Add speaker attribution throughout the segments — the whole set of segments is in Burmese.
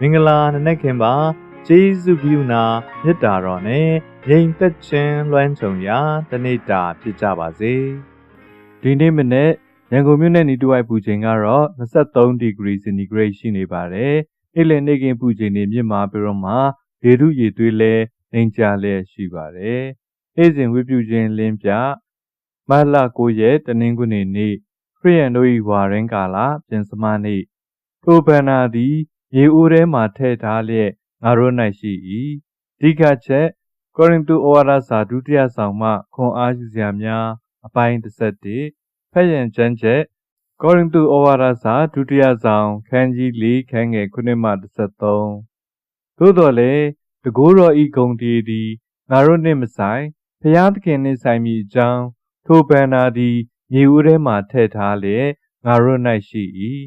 Speaker 1: မင်္ဂလာနံနက်ခင်းပါကျေးဇူးပြုနာမေတ္တာတော်နဲ့ငြိမ်သက်ခြင်းလွှမ်းခြုံရာတနေ့တာဖြစ်ကြပါစေဒီနေ့မနေ့ရန်ကုန်မြို့နယ်နီတူဝိုက်ပူချိန်ကတော့23ဒီဂရီစင်တီဂရိတ်ရှိနေပါတယ်အိလင်နေကင်ပူချိန်နေမြင့်မာပြီးတော့မှရေထုရေသွေးလဲနှိမ်ကြလဲရှိပါတယ်အိစဉ်ဝိပုခြင်းလင်းပြမတ်လ9ရက်တနင်္ဂနွေနေ့ခရစ်ယာန်တို့၏ဝါရင်းကာလပြင်စမနေ့ထိုဘန္နာသည် ရေအိုးထဲမှထည့်ထားလျက်ငါတို့၌ရှိ၏ဒီကချက်ကောရိန္သုဩဝါဒစာဒုတိယဆောင်မှခွန်အားယူစရာများအပိုင်း17ဖက်ရန်ကျမ်းချက်ကောရိန္သုဩဝါဒစာဒုတိယဆောင်ခန်းကြီး၄ခန်းငယ်9မှ13သို့တော်လည်းတကိုးတော်ဤဂုံတီသည်ငါတို့နှင့်မဆိုင်ဖျားသခင်နှင့်ဆိုင်မည်အကြောင်းထိုဘန္နာသည်မြေဦးထဲမှထည့်ထားလျက်ငါတို့၌ရှိ၏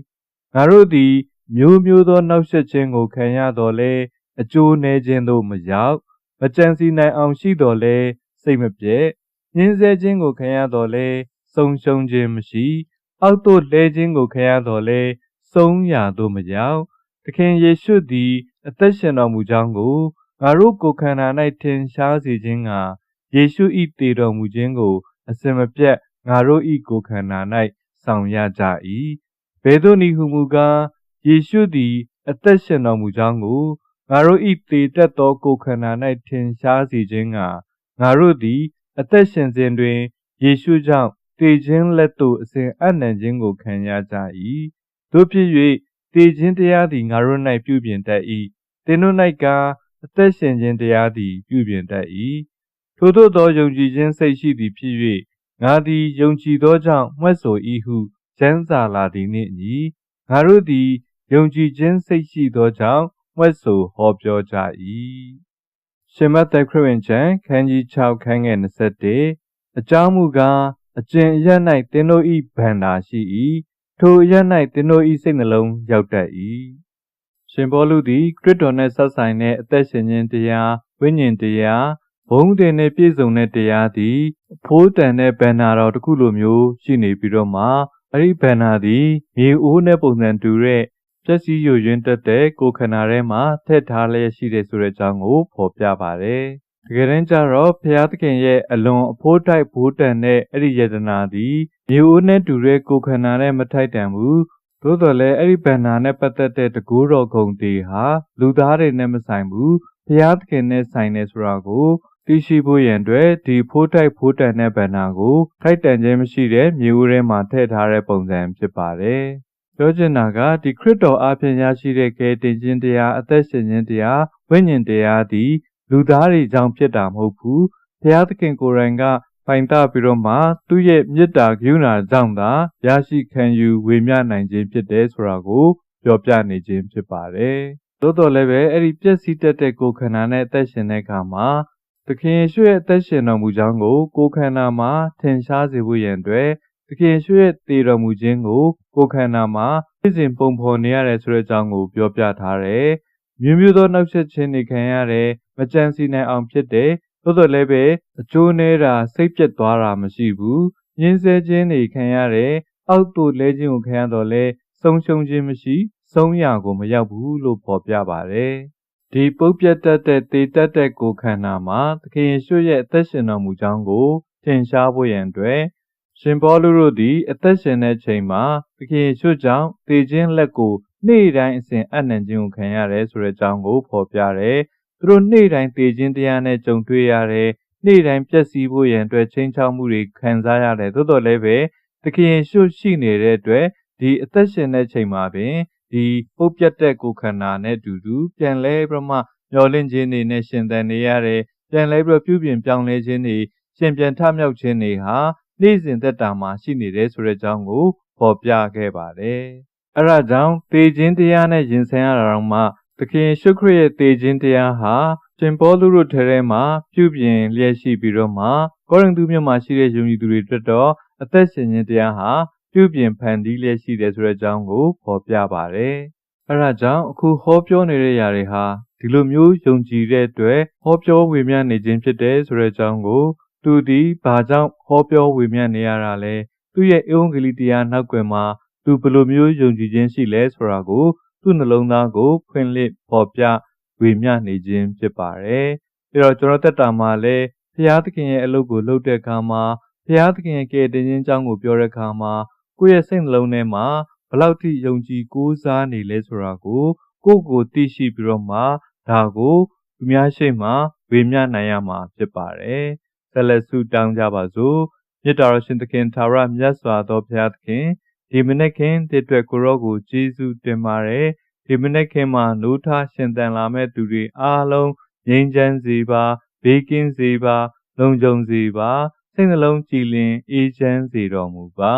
Speaker 1: ငါတို့သည် မျိုးမျိုးသောနှောက်ယှက်ခြင်းကိုခံရတော်လဲအကျိုးနည်းခြင်းသို့မရောက်မကြံစီနိုင်အောင်ရှိတော်လဲစိတ်မပြည့်ညှင်းဆဲခြင်းကိုခံရတော်လဲဆုံးရှုံးခြင်းမရှိ အောက်သို့လဲခြင်းကိုခံရတော်လဲဆုံးရာသို့မရောက်သခင်ယေရှုသည် အသက်ရှင်တော်မူကြောင်းကိုငါတို့ကိုယ်ခန္ဓာ၌ထင်ရှားစေခြင်းကယေရှု၏တည်တော်မူခြင်းကို အစင်မပြတ်ငါတို့၏ကိုယ်ခန္ဓာ၌ဆောင်ရကြ၏ဘယ်သို့နည်းဟုမူကား ယေရှုသည် အသက်ရှင်တော်မူကြောင်းကိုငါတို့၏တည်တတ်သောကိုယ်ခန္ဓာ၌ထင်ရှားစေခြင်းကငါတို့သည် အသက်ရှင်စဉ်တွင်ယေရှုကြောင့်တည်ခြင်းလက်သို့အစဉ်အနှံခြင်းကိုခံရကြ၏တို့ဖြစ်၍တည်ခြင်းတရားသည်ငါတို့၌ပြုပြင်တတ်၏သင်တို့၌ကအသက်ရှင်ခြင်းတရားသည်ပြုပြင်တတ်၏ထို့သောသောယုံကြည်ခြင်းစိတ်ရှိသည်ဖြစ်၍ငါသည်ယုံကြည်သောကြောင့်မှတ်ဆို၏ဟုကျမ်းစာလာသည်နှင့်အညီငါတို့သည် ယုံကြည်ခြင်းစိတ်ရှိသောကြောင့်မှတ်ဆိုဟောပြောကြ၏ရှင်မသက်ခရစ်ဝင်ကျမ်းခန်းကြီး6ခန်းငယ်21အကြောင်းမူကားအကျင့်အရ၌သင်တို့၏ဗန္တာရှိ၏ထိုအရ၌သင်တို့၏စိတ်နှလုံးရောက်တတ်၏ရှင်ဘောလူသည်ခရစ်တော်နှင့်ဆက်ဆိုင်တဲ့အသက်ရှင်ခြင်းတရားဝိညာဉ်တရားဘုံတင်နဲ့ပြည့်စုံတဲ့တရားသည်အဖိုးတန်တဲ့ဗန္နာတော်တစ်ခုလိုမျိုးရှိနေပြီးတော့မှအဲ့ဒီဗန္နာသည်မြေအိုးနဲ့ပုံစံတူတဲ့ ပျက်စီးယိုယွင်းတတ်တဲ့ကိုယ်ခန္ဓာထဲမှာထည့်ထားလျက်ရှိတဲ့ဆိုတဲ့အကြောင်းကိုဖော်ပြပါတယ်။တကယ်တမ်းကျတော့ဘုရားသခင်ရဲ့အလွန်အဖိုးတိုက်ဘိုးတန်တဲ့အဲ့ဒီယတနာသည်မြေအိုးနဲ့တူတဲ့ကိုယ်ခန္ဓာနဲ့မထိုက်တန်ဘူး။သို့တော်လည်းအဲ့ဒီဗန္နာနဲ့ပတ်သက်တဲ့တကူတော်ဂုံတွေဟာလူသားတွေနဲ့မဆိုင်ဘူး။ဘုရားသခင်နဲ့ဆိုင်နေဆိုတာကိုသိရှိဖို့ရန်အတွက်ဒီဖိုးတိုက်ဖိုးတန်တဲ့ဗန္နာကိုထိုက်တန်ခြင်းမရှိတဲ့မြေဦးထဲမှာထည့်ထားတဲ့ပုံစံဖြစ်ပါတယ်။ ပြောချင်တာကဒီခရစ်တော်အားဖြင့်ရရှိတဲ့ကယ်တင်ခြင်းတရားအသက်ရှင်ခြင်းတရားဝိညာဉ်တရားသည်လူသားတွေကြောင့်ဖြစ်တာမဟုတ်ဘူး။ဘုရားသခင်ကိုယ်တိုင်ကပိုင်တပြီးတော့မှသူ့ရဲ့မေတ္တာကရုဏာကြောင့်သာရရှိခံယူဝေမျှနိုင်ခြင်းဖြစ်တယ်ဆိုတာကိုပြောပြနေခြင်းဖြစ်ပါတယ်။သို့တော်လည်းပဲအဲ့ဒီပျက်စီးတတ်တဲ့ကိုယ်ခန္ဓာနဲ့အသက်ရှင်တဲ့အခါမှာသခင်ယေရှုရဲ့အသက်ရှင်တော်မူကြောင်းကိုကိုယ်ခန္ဓာမှာထင်ရှားစေဖို့ရန်အတွက် သခင်ယေရှုရဲ့တည်တော်မူခြင်းကိုကိုယ်ခန္ဓာမှာသိစဉ်ပုံဖော်နေရတယ်ဆိုတဲ့အကြောင်းကိုပြောပြထားတယ်။မျိုးမျိုးသောနှောက်ယှက်ခြင်းတွေခံရတယ်မကြံစီနိုင်အောင်ဖြစ်တယ်။သို့တော်လည်းပဲအကျိုးနေတာစိတ်ပြတ်သွားတာမရှိဘူး။ညှင်းဆဲခြင်းတွေခံရတယ်။အောက်သို့လဲခြင်းကိုခံရတော့လဲဆုံးရှုံးခြင်းမရှိဆုံးရကိုမရောက်ဘူးလို့ဖော်ပြပါတယ်။ဒီပုတ်ပြတ်တတ်တဲ့တေတက်တဲ့ကိုယ်ခန္ဓာမှာသခင်ယေရှုရဲ့အသက်ရှင်တော်မူကြောင်းကိုထင်ရှားဖို့ရန်အတွက် ရှင်ပေါလုတို့သည် အသက်ရှင်တဲ့ချိန်မှာသခင်ယေရှုကြောင့်တည်ခြင်းလက်ကိုနေ့တိုင်းအစဉ်အနှံခြင်းကိုခံရတယ်ဆိုတဲ့အကြောင်းကိုဖော်ပြတယ်။သူတို့နေ့တိုင်းတည်ခြင်းတရားနဲ့ကြုံတွေ့ရတယ်။နေ့တိုင်းပျက်စီးဖို့ရန်အတွက်ချင်းချောက်မှုတွေခံစားရတယ်။သို့တော်လည်းပဲသခင်ယေရှုရှိနေတဲ့အတွက်ဒီအသက်ရှင်တဲ့ချိန်မှာပင်ဒီပုတ်ပြတ်တဲ့ကိုယ်ခန္ဓာနဲ့အတူတူပြန်လဲပြမမျောလင့်ခြင်းတွေနဲ့ရှင်သန်နေရတယ်။ပြန်လဲပြီးပြုပြင်ပြောင်းလဲခြင်းတွေရှင်ပြန်ထမြောက်ခြင်းတွေဟာ နေ့စဉ်သက်တာမှာရှိနေတယ်ဆိုတဲ့အကြောင်းကိုဖော်ပြခဲ့ပါတယ်။အဲဒါကြောင့်သေခြင်းတရားနဲ့ရင်ဆိုင်ရတာတော့မှသခင်ရှုခရစ်ရဲ့သေခြင်းတရားဟာရှင်ပေါလုတို့ထဲမှာပြုပြင်လျက်ရှိပြီးတော့မှကောရိန္သုမြို့မှာရှိတဲ့ယုံကြည်သူတွေအတွက်တော့အသက်ရှင်ခြင်းတရားဟာပြုပြင်ဖန်တီးလျက်ရှိတယ်ဆိုတဲ့အကြောင်းကိုဖော်ပြပါတယ်။အဲဒါကြောင့်အခုဟောပြောနေတဲ့ຢာတွေဟာဒီလိုမျိုးယုံကြည်တဲ့အတွက်ဟောပြောဝေမျှနေခြင်းဖြစ်တယ်ဆိုတဲ့အကြောင်းကို သူသည်ဘာကြောင့်ဟောပြောဝေမျှနေရတာလဲသူရဲ့ဧဝံဂေလိတရားနောက်ွယ်မှာသူဘယ်လိုမျိုးယုံကြည်ခြင်းရှိလဲဆိုတာကို သူ့နှလုံးသားကို ဖွင့်လှစ်ပေါ်ပြဝေမျှနေခြင်းဖြစ်ပါတယ်။ပြီးတော့ကျွန်တော်တက်တာမှာလည်းဘုရားသခင်ရဲ့အလုပ်ကိုလုပ်တဲ့အခါမှာဘုရားသခင်ရဲ့ကယ်တင်ခြင်းအကြောင်းကိုပြောတဲ့အခါမှာကိုယ့်ရဲ့စိတ်နှလုံးထဲမှာဘလောက်ထိယုံကြည်ကိုးစားနေလဲဆိုတာကိုကိုယ့်ကိုသိရှိပြီးတော့မှဒါကိုသူများရှိမှဝေမျှနိုင်ရမှာဖြစ်ပါတယ်။ ဆက်လက်ဆုတောင်းကြပါစို့။မြတ်တော်ရှင်သခင်သာရမြတ်စွာသောဘုရားသခင်ဒီမနေ့ခင်တည့်အတွက်ကိုရောကိုကျေးဇူးတင်ပါတယ်။ဒီမနေ့ခင်မှာနိုးထရှင်သန်လာမဲ့သူတွေအားလုံးငြိမ်းချမ်းစေပါဘေးကင်းစေပါ လုံခြုံစေပါစိတ်နှလုံးကြည်လင်အေးချမ်းစေတော်မူပါ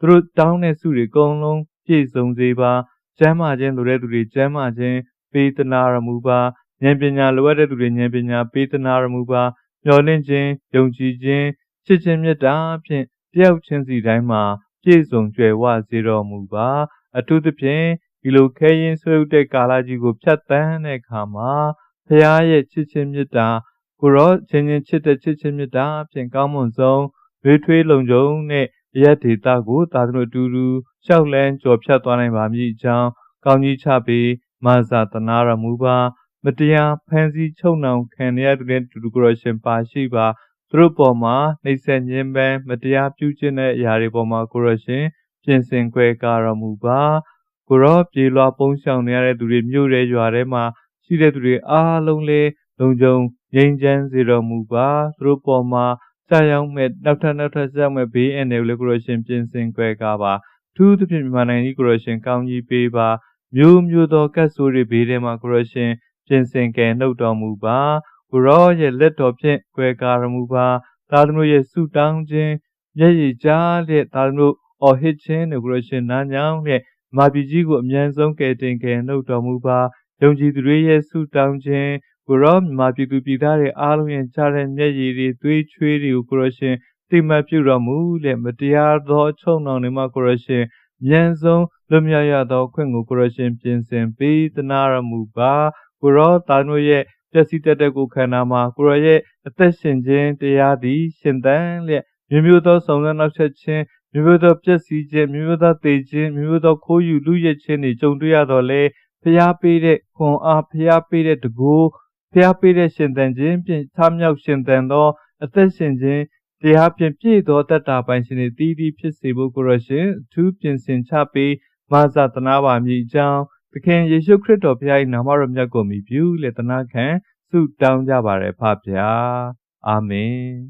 Speaker 1: သူတို့တောင်းတဲ့ဆုတွေအကုန်လုံးပြည့်စုံစေပါကျမ်းမာခြင်းလိုတဲ့သူတွေကျမ်းမာခြင်းပေးသနာရမူပါဉာဏ်ပညာလိုအပ်တဲ့သူတွေဉာဏ်ပညာပေးသနာရမူပါ မျှော်လင့်ခြင်းယုံကြည်ခြင်းချစ်ခြင်းမေတ္တာဖြင့်တယောက်ချင်းစီတိုင်းမှာပြည့်စုံကြွယ်ဝစေတော်မူပါ အထူးသဖြင့်ဒီလိုခဲရင်ဆွေးဥတဲ့ကာလကြီးကိုဖြတ်တန်းတဲ့အခါမှာဖခင်ရဲ့ချစ်ခြင်းမေတ္တာကိုရောချင်းချင်းချစ်တဲ့ချစ်ခြင်းမေတ္တာဖြင့်ကောင်းမွန်ဆုံးရွေးထွေးလုံခြုံတဲ့ရက်ဒေတာကိုသာသမန်အတူတူရှောက်လန်းကြော်ဖြတ်သွားနိုင်ပါမည်အကြောင်းကောင်းကြီးချပြီးမာဇာတနာရမူပါ မတရားဖန်ဆီးချုပ်နှောင်ခံရတဲ့တူတူကရရှင်ပါရှိပါသူတို့ပေါ်မှာနှိမ့်ဆက်ခြင်းပဲမတရားပြုခြင်းတဲ့အရာတွေပေါ်မှာကိုရရှင်ပြင်ဆင်ခွဲကားတော်မူပါကိုရောပြေလွှာပုံရှောင်နေရတဲ့သူတွေမြို့ရဲရွာထဲမှာရှိတဲ့သူတွေအားလုံးလေးလုံခြုံငြိမ်းချမ်းစေတော်မူပါသူတို့ပေါ်မှာဆက်ရောက်မဲ့နောက်ထပ်နောက်ထပ်ဆက်ရောက်မဲ့ဘေးအန္တရာယ်ကိုလည်းကိုရရှင်ပြင်ဆင်ခွဲကားပါထူးသဖြင့်မြန်မာနိုင်ငံကြီးကိုရရှင်ကောင်းကြီးပေးပါမျိုးမျိုးသောကတ်ဆိုးတွေဘေးထဲမှာကိုရရှင် ပြင်ဆင်ကယ်နှုတ်တော်မူပါကိုရောရဲ့လက်တော်ဖြင့်ခွဲကားတော်မူပါသာသမန်ရဲ့ဆုတောင်းခြင်းမျက်ရည်ကြားလျက်သာသမန်အော်ဟစ်ခြင်းတွေကိုရရှင်နားညောင်းလျက်မာပြည်ကြီးကိုအမြန်ဆုံးကယ်တင်ကယ်နှုတ်တော်မူပါယုံကြည်သူတွေရဲ့ဆုတောင်းခြင်းကိုရောမြန်မာပြည်သူပြည်သားတွေအားလုံးရဲ့ကြားတဲ့မျက်ရည်တွေသွေးချွေးတွေကိုကိုရရှင်တိမတ်ပြုတော်မူတဲ့မတရားသောချုံနှောင်တွေမှာကိုရရှင်မြန်ဆုံးလွတ်မြောက်ရသောခွင့်ကိုကိုရရှင်ပြင်ဆင်ပေးသနာရမူပါ ကိုရောသားတို့ရဲ့ပျက်စီးတတ်တဲ့ကိုခန္ဓာမှာကိုရောရဲ့အသက်ရှင်ခြင်းတရားသည် ရှင်သန်လျက်မျိုးမျိုးသောဆောင်ရနောက်ဆက်ခြင်းမျိုးမျိုးသောပျက်စီးခြင်းမျိုးမျိုးသောတေခြင်းမျိုးမျိုးသောခိုးယူလူရက်ခြင်းတွေကြုံတွေ့ရတော့လေဖျားပေးတဲ့ခွန်အားဖျားပေးတဲ့တကူဖျားပေးတဲ့ရှင်သန်ခြင်းဖြင့်ထားမြောက်ရှင်သန်သော အသက်ရှင်ခြင်းတရားဖြင့်ပြည့်သောတတ္တာပိုင်ရှင်တွေတည်တည်ဖြစ်စေဖို့ကိုရရှင်အထူးပြင်ဆင်ချပေးမာဇသနာပါမည်အကြောင်း သခင်ယေရှုခရစ်တော်ဘုရား၏နာမတော်မြတ်ကိုမြည်ပြုလေသနာခံဆုတောင်းကြပါရဖဖျားအာမင်